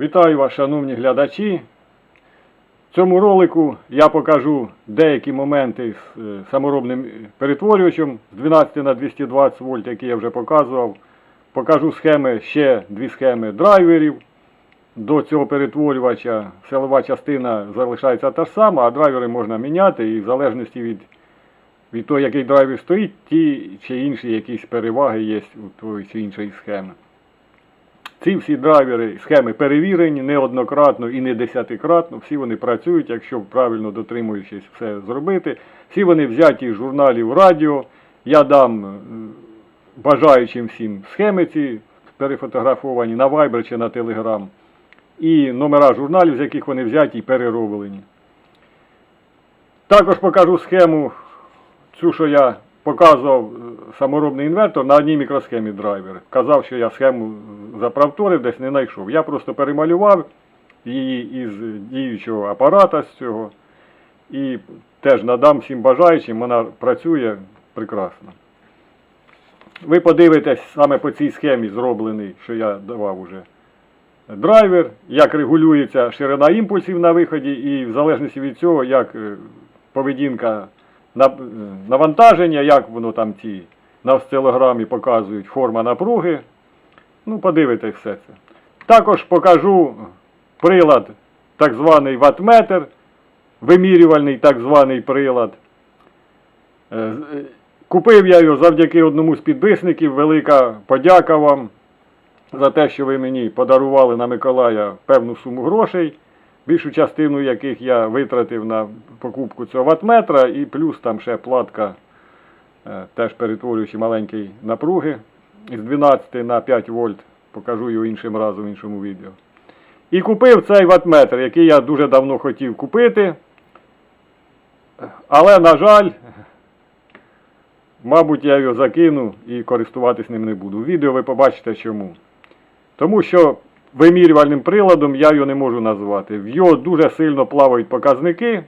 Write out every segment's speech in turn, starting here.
Вітаю вас, шановні глядачі. В цьому ролику я покажу деякі моменти з е, саморобним перетворювачем з 12 на 220 вольт, які я вже показував. Покажу схеми, ще дві схеми драйверів. До цього перетворювача силова частина залишається та ж сама, а драйвери можна міняти і в залежності від, від того, який драйвер стоїть, ті чи інші якісь переваги є у тої чи іншої схеми. Ці всі драйвери, схеми перевірені неоднократно і не десятикратно. Всі вони працюють, якщо правильно дотримуючись все зробити. Всі вони взяті з журналів радіо. Я дам е, бажаючим всім схеми ці перефотографовані на Viber чи на Telegram. І номера журналів, з яких вони взяті і перероблені. Також покажу схему, цю, що я показував е, саморобний інвертор на одній мікросхемі драйвер. Казав, що я схему заправторив, десь не знайшов. Я просто перемалював її із діючого апарата з цього. І теж надам всім бажаючим, вона працює прекрасно. Ви подивитесь саме по цій схемі зроблений, що я давав уже драйвер, як регулюється ширина імпульсів на виході, і в залежності від цього, як е, поведінка навантаження, як воно там ті на осцилограмі показують форма напруги. Ну, подивитесь все це. Також покажу прилад, так званий ватметр, вимірювальний так званий прилад. Е, е, Купив я його завдяки одному з підписників. Велика подяка вам за те, що ви мені подарували на Миколая певну суму грошей, більшу частину яких я витратив на покупку цього ватметра, і плюс там ще платка, е, теж перетворюючи маленькі напруги із 12 на 5 вольт. Покажу його іншим разом в іншому відео. І купив цей ватметр, який я дуже давно хотів купити. Але, на жаль, мабуть, я його закину і користуватись ним не буду. В відео ви побачите чому. Тому що вимірювальним приладом я його не можу назвати. В його дуже сильно плавають показники.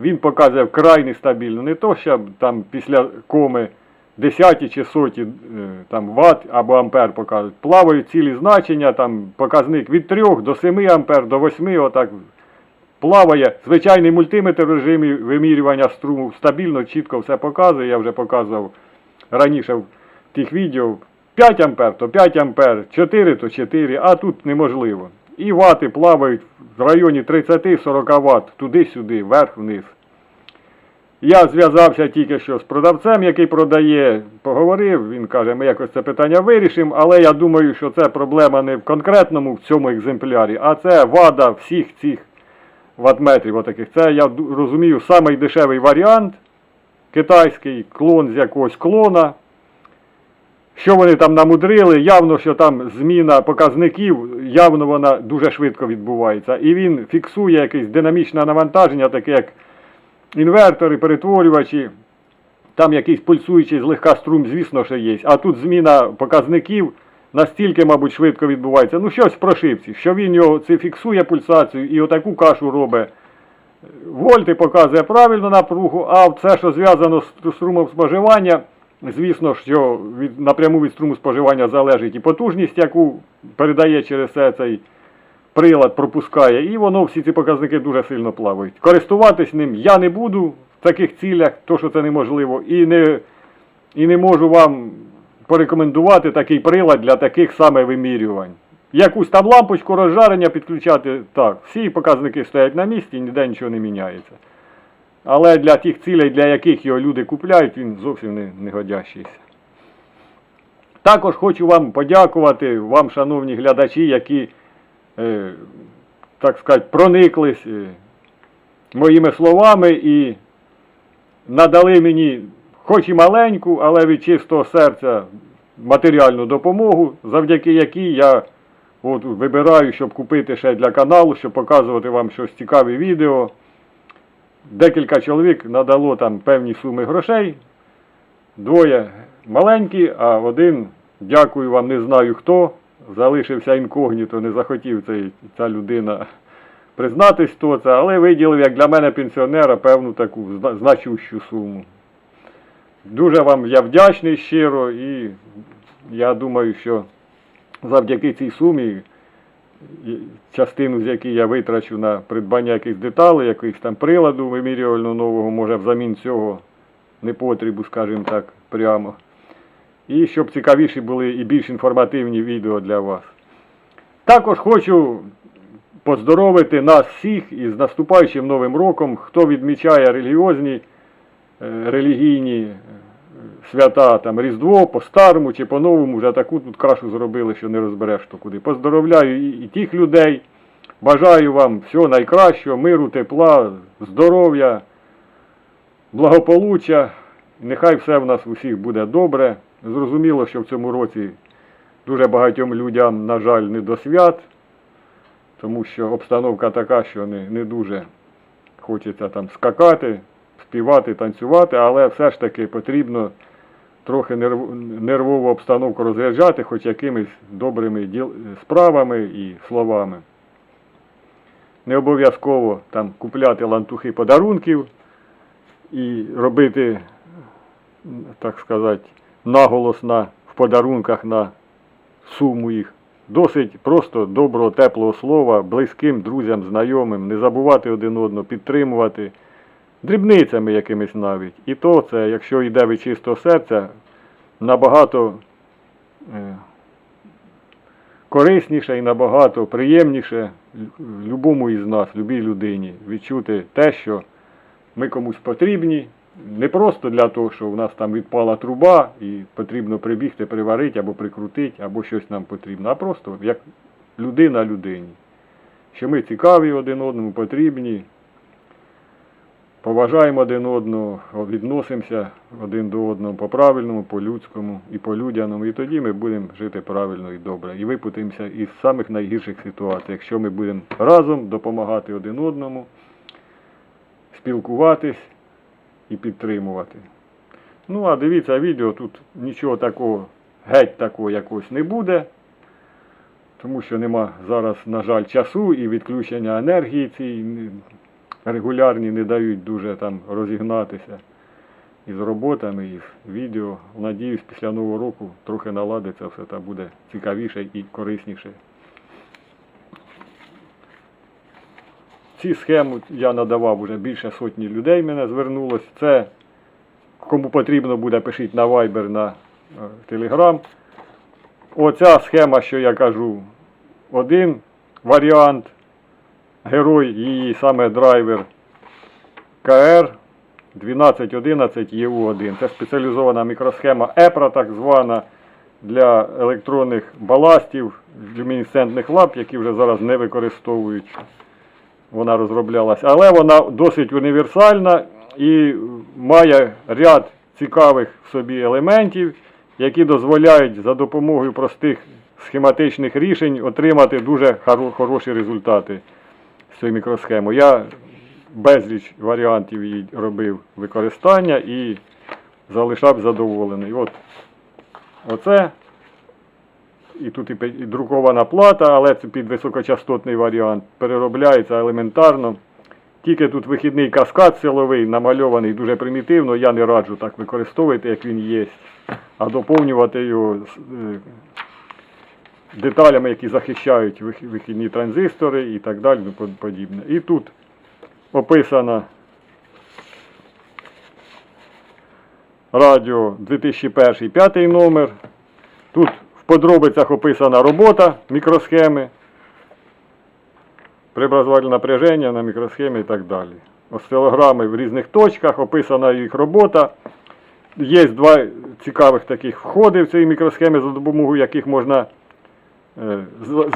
Він показує вкрай нестабільно. Не то, що там після коми десяті чи соті е, там, ватт або ампер показують. Плавають цілі значення, там показник від 3 до 7 ампер, до 8, отак плаває. Звичайний мультиметр в режимі вимірювання струму стабільно, чітко все показує. Я вже показував раніше в тих відео. 5 ампер, то 5 ампер, 4 то 4, а тут неможливо. І вати плавають в районі 30-40 Вт, туди-сюди, вверх-вниз. Я зв'язався тільки що з продавцем, який продає, поговорив, він каже, ми якось це питання вирішимо, але я думаю, що це проблема не в конкретному в цьому екземплярі, а це вада всіх цих ватметрів отаких. Це, я розумію, самий дешевий варіант, китайський клон з якогось клона. Що вони там намудрили, явно, що там зміна показників, явно вона дуже швидко відбувається. І він фіксує якесь динамічне навантаження, таке як інвертори, перетворювачі, там якийсь пульсуючий злегка струм, звісно, що є. А тут зміна показників настільки, мабуть, швидко відбувається. Ну, щось в прошивці, що він його це фіксує пульсацію і отаку кашу робить. Вольти показує правильну напругу, а все, що зв'язано з струмом споживання, звісно, що від, напряму від струму споживання залежить і потужність, яку передає через це цей прилад, пропускає, і воно всі ці показники дуже сильно плавають. Користуватись ним я не буду в таких цілях, то що це неможливо, і не, і не можу вам порекомендувати такий прилад для таких саме вимірювань. Якусь там лампочку розжарення підключати, так, всі показники стоять на місці, ніде нічого не міняється. Але для тих цілей, для яких його люди купляють, він зовсім не, не годящийся. Також хочу вам подякувати, вам, шановні глядачі, які, е, так сказати, прониклись е, моїми словами і надали мені, хоч і маленьку, але від чистого серця матеріальну допомогу, завдяки якій я от, вибираю, щоб купити ще для каналу, щоб показувати вам щось цікаве відео. Декілька чоловік надало там певні суми грошей. Двоє маленькі, а один, дякую вам, не знаю хто, залишився інкогніто, не захотів цей, ця людина признатись, хто це, але виділив, як для мене пенсіонера, певну таку значущу суму. Дуже вам я вдячний щиро і я думаю, що завдяки цій сумі частину, з якої я витрачу на придбання якихось деталей, якихось там приладу вимірювального нового, може взамін цього непотрібу, скажімо так, прямо. І щоб цікавіші були і більш інформативні відео для вас. Також хочу поздоровити нас всіх із наступаючим Новим роком, хто відмічає релігіозні, е, релігійні е, свята, там Різдво, по-старому чи по-новому, вже таку тут кашу зробили, що не розбереш то куди. Поздоровляю і, і тих людей. Бажаю вам всього найкращого, миру, тепла, здоров'я, благополуччя. Нехай все в нас усіх буде добре. Зрозуміло, що в цьому році дуже багатьом людям, на жаль, не до свят, тому що обстановка така, що не, не дуже хочеться там скакати, співати, танцювати, але все ж таки потрібно трохи нервову обстановку розряджати, хоч якимись добрими діл... справами і словами. Не обов'язково там купляти лантухи подарунків і робити, так сказати, наголос на, в подарунках на суму їх. Досить просто доброго, теплого слова, близьким друзям, знайомим, не забувати один одного, підтримувати дрібницями якимись навіть. І то це, якщо йде від чистого серця, набагато е, корисніше і набагато приємніше любому із нас, любій людині, відчути те, що ми комусь потрібні, не просто для того, що в нас там відпала труба і потрібно прибігти, приварити або прикрутити, або щось нам потрібно, а просто як людина людині. Що ми цікаві один одному, потрібні, поважаємо один одного, відносимося один до одного по-правильному, по-людському і по-людяному. І тоді ми будемо жити правильно і добре. І випутаємося із самих найгірших ситуацій, якщо ми будемо разом допомагати один одному, спілкуватись і підтримувати. Ну, а дивіться відео, тут нічого такого, геть такого якогось не буде, тому що нема зараз, на жаль, часу і відключення енергії цій регулярні не дають дуже там розігнатися із роботами, і з відео. Надіюсь, після Нового року трохи наладиться все та буде цікавіше і корисніше. Ці схеми я надавав уже більше сотні людей мене звернулось. Це кому потрібно буде, пишіть на Viber, на е, Telegram. Оця схема, що я кажу, один варіант. Герой її саме драйвер КР 1211 ЄУ1. Це спеціалізована мікросхема EPRA, так звана для електронних баластів, люмінесцентних ламп, які вже зараз не використовують. Вона розроблялась. Але вона досить універсальна і має ряд цікавих в собі елементів, які дозволяють за допомогою простих схематичних рішень отримати дуже хороші результати з цією мікросхемою. Я безліч варіантів її робив використання і залишав задоволений. От, оце. І тут і друкована плата, але це під високочастотний варіант. Переробляється елементарно. Тільки тут вихідний каскад силовий, намальований дуже примітивно, я не раджу так використовувати, як він є, а доповнювати його е, деталями, які захищають вихідні транзистори і так далі, ну, подібне. І тут описано радіо 2001 п'ятий номер. Тут в подробицях описана робота мікросхеми, преобразователь напряження на мікросхемі і так далі. Осцилограми в різних точках, описана їх робота. Є два цікавих таких входи в цій мікросхемі, за допомогою яких можна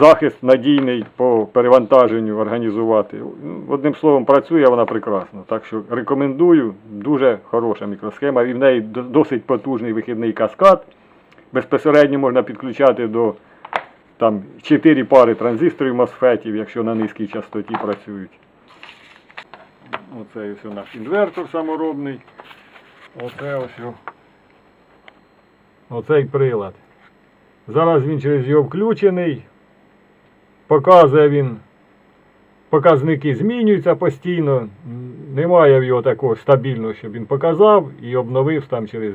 захист надійний по перевантаженню організувати. Одним словом, працює вона прекрасно. Так що рекомендую, дуже хороша мікросхема. І в неї досить потужний вихідний каскад. Безпосередньо можна підключати до там 4 пари транзисторів мосфетів, якщо на низькій частоті працюють. Оце ось наш інвертор саморобний. Оце ось. Оцей прилад. Зараз він через його включений. Показує він. Показники змінюються постійно. Немає в його такого стабільного, щоб він показав і обновив там через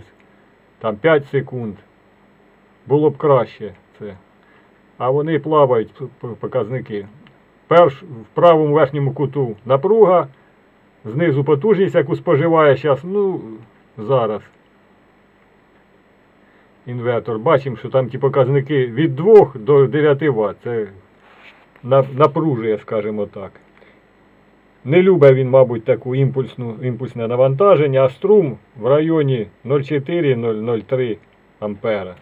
там, 5 секунд. Було б краще це. а вони плавають показники. Перш в правому верхньому куту напруга, знизу потужність, яку споживає зараз, ну, зараз. Інвертор. Бачимо, що там ті показники від 2 до 9 Вт. Це напружує, скажімо так. Не любить він, мабуть, таку імпульсну, імпульсне навантаження, а струм в районі 0,4-0,03 ампера.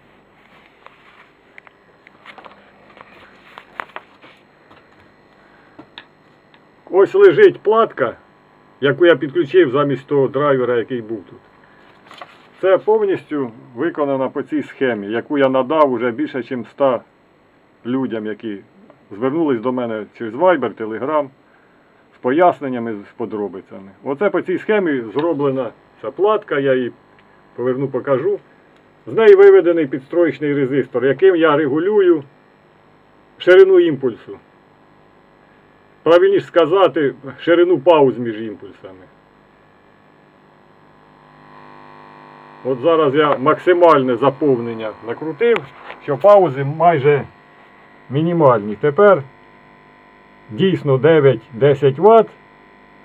Ось лежить платка, яку я підключив замість того драйвера, який був тут. Це повністю виконано по цій схемі, яку я надав уже більше, ніж 100 людям, які звернулись до мене через Viber, Telegram з поясненнями, з подробицями. Оце по цій схемі зроблена ця платка, я її поверну, покажу. З неї виведений підстроєчний резистор, яким я регулюю ширину імпульсу. Правильніше сказати, ширину пауз між імпульсами. От зараз я максимальне заповнення накрутив, що паузи майже мінімальні. Тепер дійсно 9-10 Вт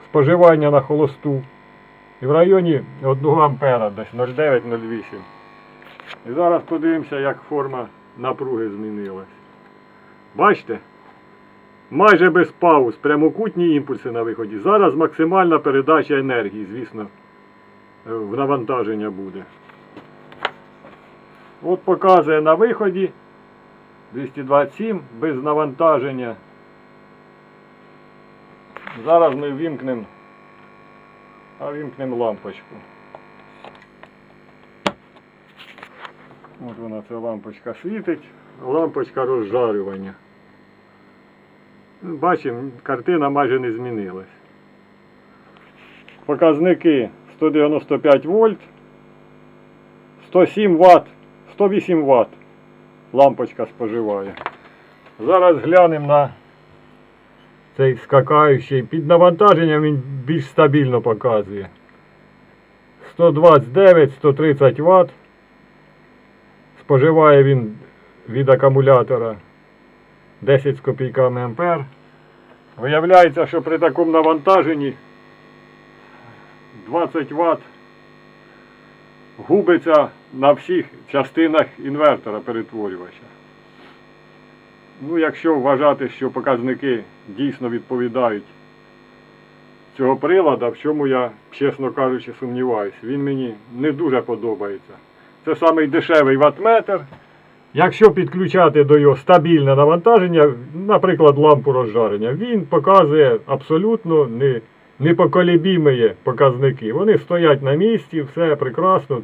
споживання на холосту і в районі 1 ампера, десь 0,9-0,8. І зараз подивимося, як форма напруги змінилась. Бачите? Майже без пауз, прямокутні імпульси на виході. Зараз максимальна передача енергії, звісно, в навантаження буде. От показує на виході 227 без навантаження. Зараз ми вімкнемо, а вімкнемо лампочку. От вона ця лампочка світить, лампочка розжарювання. Бачимо, картина майже не змінилась. Показники 195 вольт, 107 Вт, 108 Вт лампочка споживає. Зараз глянемо на цей скакаючий. Під навантаженням він більш стабільно показує. 129-130 Вт. Споживає він від акумулятора 10 з копійками ампер. Виявляється, що при такому навантаженні 20 Вт губиться на всіх частинах інвертора перетворювача. Ну, якщо вважати, що показники дійсно відповідають цього прилада, в чому я, чесно кажучи, сумніваюся, він мені не дуже подобається. Це самий дешевий ватметр. Якщо підключати до його стабільне навантаження, наприклад, лампу розжарення, він показує абсолютно не, непоколебімі показники. Вони стоять на місці, все прекрасно.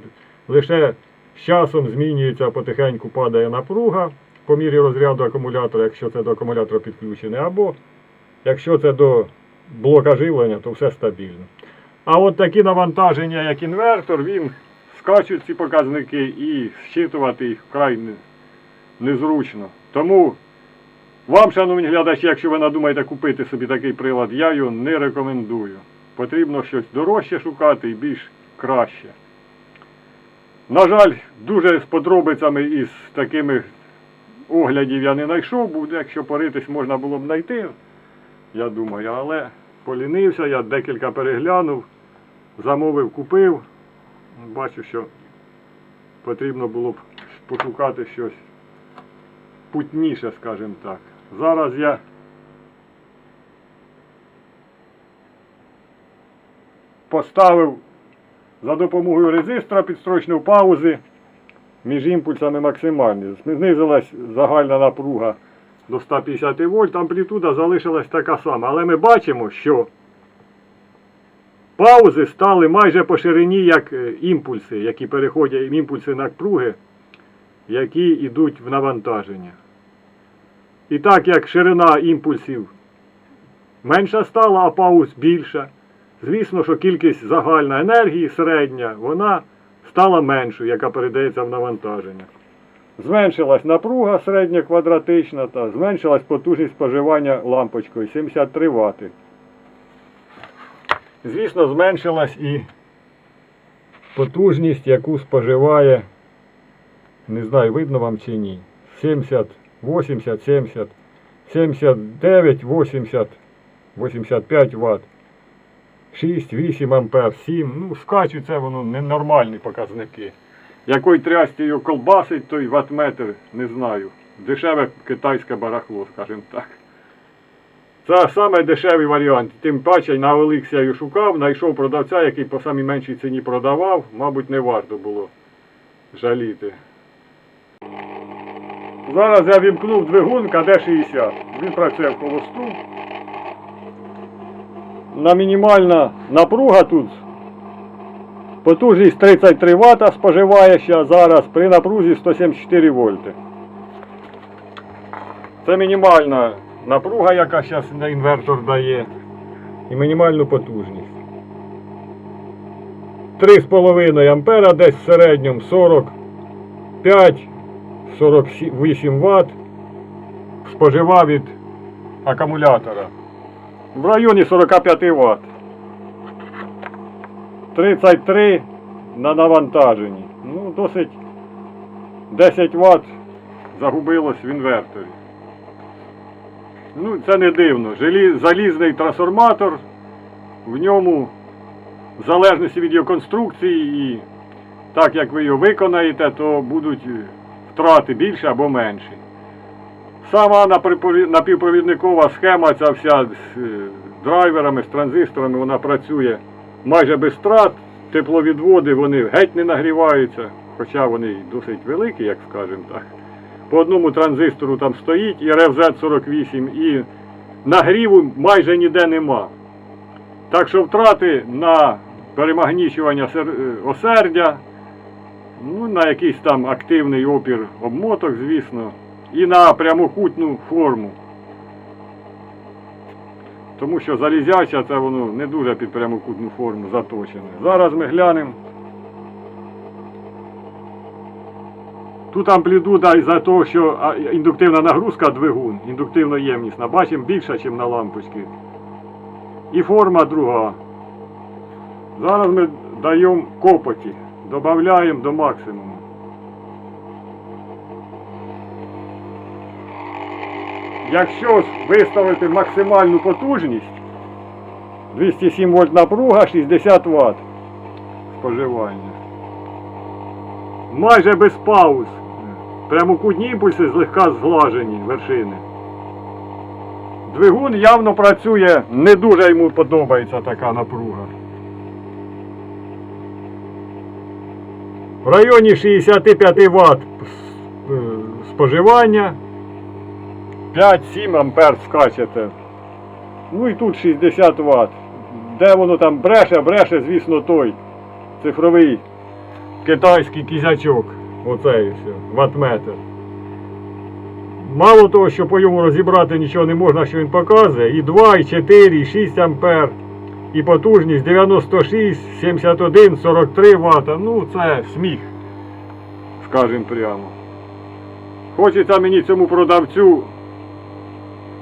Лише з часом змінюється, потихеньку падає напруга по мірі розряду акумулятора, якщо це до акумулятора підключене, або якщо це до блока живлення, то все стабільно. А от такі навантаження, як інвертор, він скачуть ці показники і зчитувати їх вкрай незручно. Тому вам, шановні глядачі, якщо ви надумаєте купити собі такий прилад, я його не рекомендую. Потрібно щось дорожче шукати і більш краще. На жаль, дуже з подробицями і з такими оглядів я не знайшов, буде, якщо поритись можна було б знайти, я думаю, але полінився, я декілька переглянув, замовив, купив. Бачу, що потрібно було б пошукати щось путніше, скажімо так. Зараз я поставив за допомогою резистора підстрочної паузи між імпульсами максимальні. Знизилась загальна напруга до 150 вольт, амплітуда залишилась така сама. Але ми бачимо, що паузи стали майже по ширині, як е, імпульси, які переходять імпульси напруги, які йдуть в навантаження. І так як ширина імпульсів менша стала, а пауз більша, звісно, що кількість загальна енергії середня, вона стала меншою, яка передається в навантаження. Зменшилась напруга середня квадратична та зменшилась потужність споживання лампочкою 73 Вт. Звісно, зменшилась і потужність, яку споживає, не знаю, видно вам чи ні, 70 80, 70, 79, 80, 85 Вт. 6, 8 ампер, 7. Ну, скачу це воно ненормальні показники. Якої трясті його колбасить, той ватметр, не знаю. Дешеве китайське барахло, скажімо так. Це саме дешевий варіант. Тим паче на Оликсі я його шукав, знайшов продавця, який по самій меншій ціні продавав. Мабуть, не варто було жаліти. Зараз я вімкнув двигун КД-60. Він працює в холосту. На мінімальна напруга тут. Потужність 33 Вт споживає ще зараз при напрузі 174 вольти. Це мінімальна напруга, яка зараз на інвертор дає. І мінімальну потужність. 3,5 ампера десь в середньому 45 48 Вт споживав від акумулятора. В районі 45 Вт. 33 на навантаженні. Ну, досить 10 Вт загубилось в інверторі. Ну, це не дивно. Залізний трансформатор, в ньому, в залежності від його конструкції, і так як ви його виконаєте, то будуть е, втрати більші або менші. Сама напівпровідникова схема, ця вся з е, драйверами, з транзисторами, вона працює майже без втрат. Тепловідводи вони геть не нагріваються, хоча вони досить великі, як скажемо так. По одному транзистору там стоїть і RFZ48, і нагріву майже ніде нема. Так що втрати на перемагнічування е, осердя, ну, на якийсь там активний опір обмоток, звісно, і на прямокутну форму. Тому що залізяча це воно не дуже під прямокутну форму заточене. Зараз ми глянемо. Тут амплітуда із-за того, що індуктивна нагрузка двигун, індуктивна ємність, бачимо більша, ніж на лампочці. І форма друга. Зараз ми даємо копоті, додаємо до максимуму. Якщо виставити максимальну потужність, 207 вольт напруга, 60 Вт споживання. Майже без пауз. Прямокутні імпульси злегка зглажені вершини. Двигун явно працює, не дуже йому подобається така напруга. В районі 65 Вт споживання. 5-7 ампер скачете. Ну і тут 60 Вт. Де воно там бреше, бреше, звісно, той цифровий китайський кізячок. Оцей все, ватметр. Мало того, що по йому розібрати нічого не можна, що він показує. І 2, і 4, і 6 ампер. І потужність 96, 71, 43 Вт. Ну це сміх. Скажем прямо. Хочеться мені цьому продавцю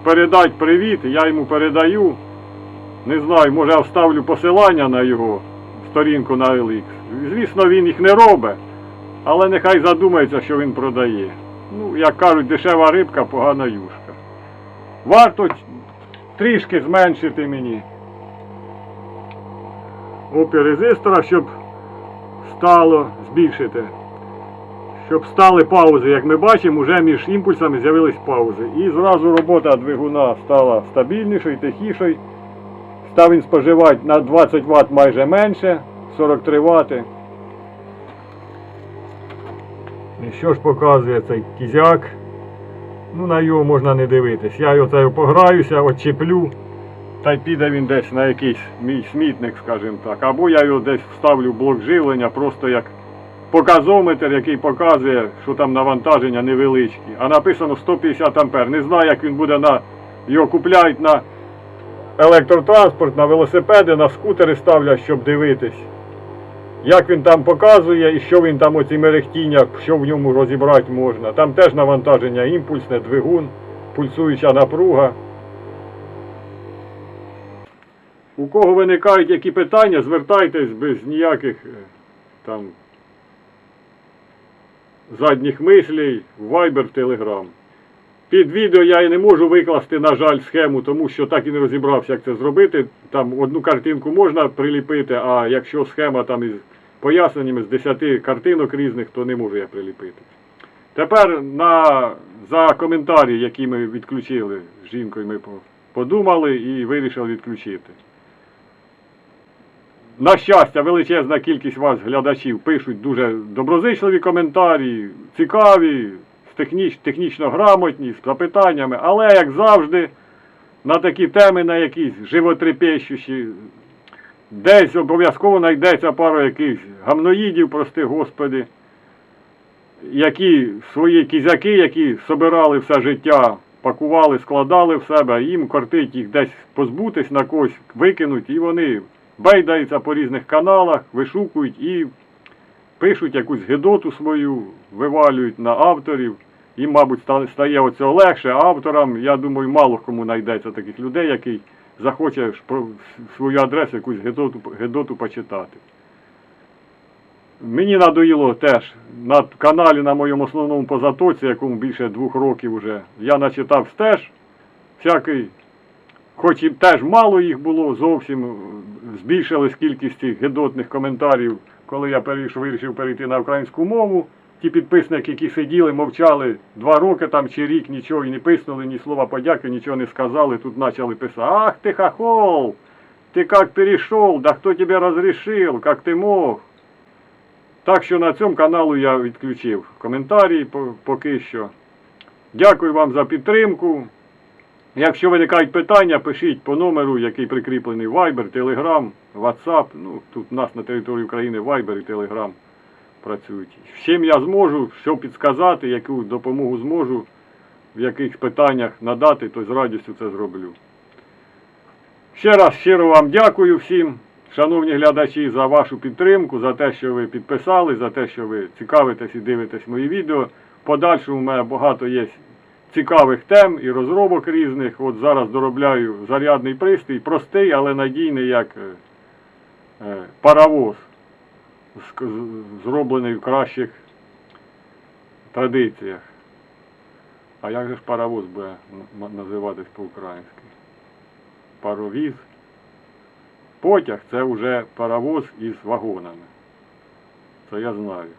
передати привіт, я йому передаю. Не знаю, може я вставлю посилання на його сторінку на LX. Звісно, він їх не робить, але нехай задумається, що він продає. Ну, як кажуть, дешева рибка, погана юшка. Варто трішки зменшити мені опір резистора, щоб стало збільшити. Щоб стали паузи, як ми бачимо, вже між імпульсами з'явились паузи. І зразу робота двигуна стала стабільнішою, тихішою. Став він споживати на 20 Вт майже менше, 43 Вт. І що ж показує цей кізяк? Ну на його можна не дивитись. Я його пограюся, очіплю. Та й піде він десь на якийсь мій смітник, скажімо так. Або я його десь вставлю в блок живлення, просто як показометр, який показує, що там навантаження невеличкі. А написано 150 ампер. Не знаю, як він буде на його купляють на електротранспорт, на велосипеди, на скутери ставлять, щоб дивитись. Як він там показує і що він там оці мерехтіння, що в ньому розібрати можна. Там теж навантаження імпульсне, двигун, пульсуюча напруга. У кого виникають які питання, звертайтесь без ніяких е, там задніх мислей в Viber, в Telegram. Під відео я і не можу викласти, на жаль, схему, тому що так і не розібрався, як це зробити. Там одну картинку можна приліпити, а якщо схема там із поясненнями з 10 картинок різних, то не можу я приліпити. Тепер на, за коментарі, які ми відключили з жінкою, ми подумали і вирішили відключити. На щастя, величезна кількість вас, глядачів, пишуть дуже доброзичливі коментарі, цікаві, техніч, технічно грамотні, з запитаннями, але, як завжди, на такі теми, на якісь животрепещущі, десь обов'язково знайдеться пара якихось гамноїдів, прости господи, які свої кізяки, які собирали все життя, пакували, складали в себе, їм кортить їх десь позбутись на когось, викинуть, і вони бейдаються по різних каналах, вишукують і пишуть якусь гидоту свою, вивалюють на авторів. Їм, мабуть, стає оцього легше, авторам, я думаю, мало кому знайдеться таких людей, який захоче свою адресу якусь гидоту, гидоту почитати. Мені надоїло теж на каналі на моєму основному по затоці, якому більше двох років вже, я начитав теж всякий, хоч і теж мало їх було, зовсім збільшилась кількість цих гидотних коментарів, коли я перейшов, вирішив перейти на українську мову. Ті підписники, які сиділи, мовчали два роки там чи рік, нічого і не писнули, ні слова подяки, нічого не сказали, тут почали писати, ах ти хохол, ти як перейшов, да хто тебе розрішив, як ти мог. Так що на цьому каналу я відключив коментарі поки що. Дякую вам за підтримку. Якщо виникають питання, пишіть по номеру, який прикріплений Viber, Telegram, WhatsApp. Ну, тут у нас на території України Viber і Telegram працюють. З чим я зможу, що підказати, яку допомогу зможу, в яких питаннях надати, то з радістю це зроблю. Ще раз щиро вам дякую всім, шановні глядачі, за вашу підтримку, за те, що ви підписали, за те, що ви цікавитесь і дивитесь мої відео. В Подальшому у мене багато є цікавих тем і розробок різних. От зараз доробляю зарядний пристрій, простий, але надійний, як е, е, паровоз, зроблений в кращих традиціях. А як же ж паровоз буде називатись по-українськи? Паровіз. Потяг це вже паровоз із вагонами. Це я знаю.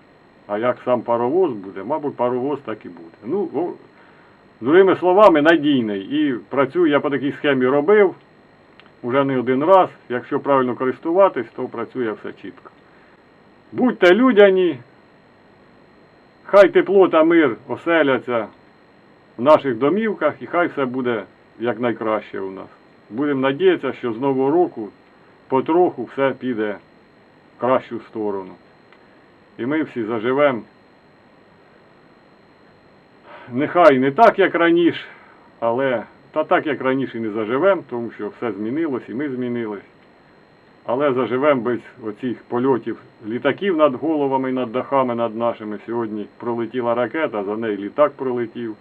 А як сам паровоз буде, мабуть, паровоз так і буде. Ну, другими словами, надійний. І працюю, я по такій схемі робив вже не один раз. Якщо правильно користуватись, то працює все чітко. Будьте людяні, хай тепло та мир оселяться в наших домівках і хай все буде якнайкраще у нас. Будемо надіятися, що з Нового року потроху все піде в кращу сторону. І ми всі заживемо. Нехай не так, як раніше, але та так, як раніше, не заживемо, тому що все змінилось і ми змінились. Але заживемо без оцих польотів літаків над головами над дахами над нашими. Сьогодні пролетіла ракета, за нею літак пролетів,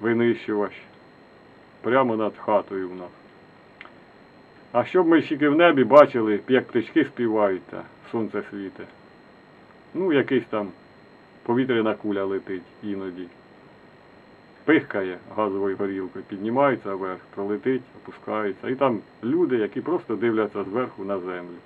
винищувач, прямо над хатою в нас. А щоб ми тільки в небі бачили, як птички співають та сонце світе. Ну, якийсь там повітряна куля летить іноді. Пихкає газовою горілкою, піднімається вверх, пролетить, опускається. І там люди, які просто дивляться зверху на землю.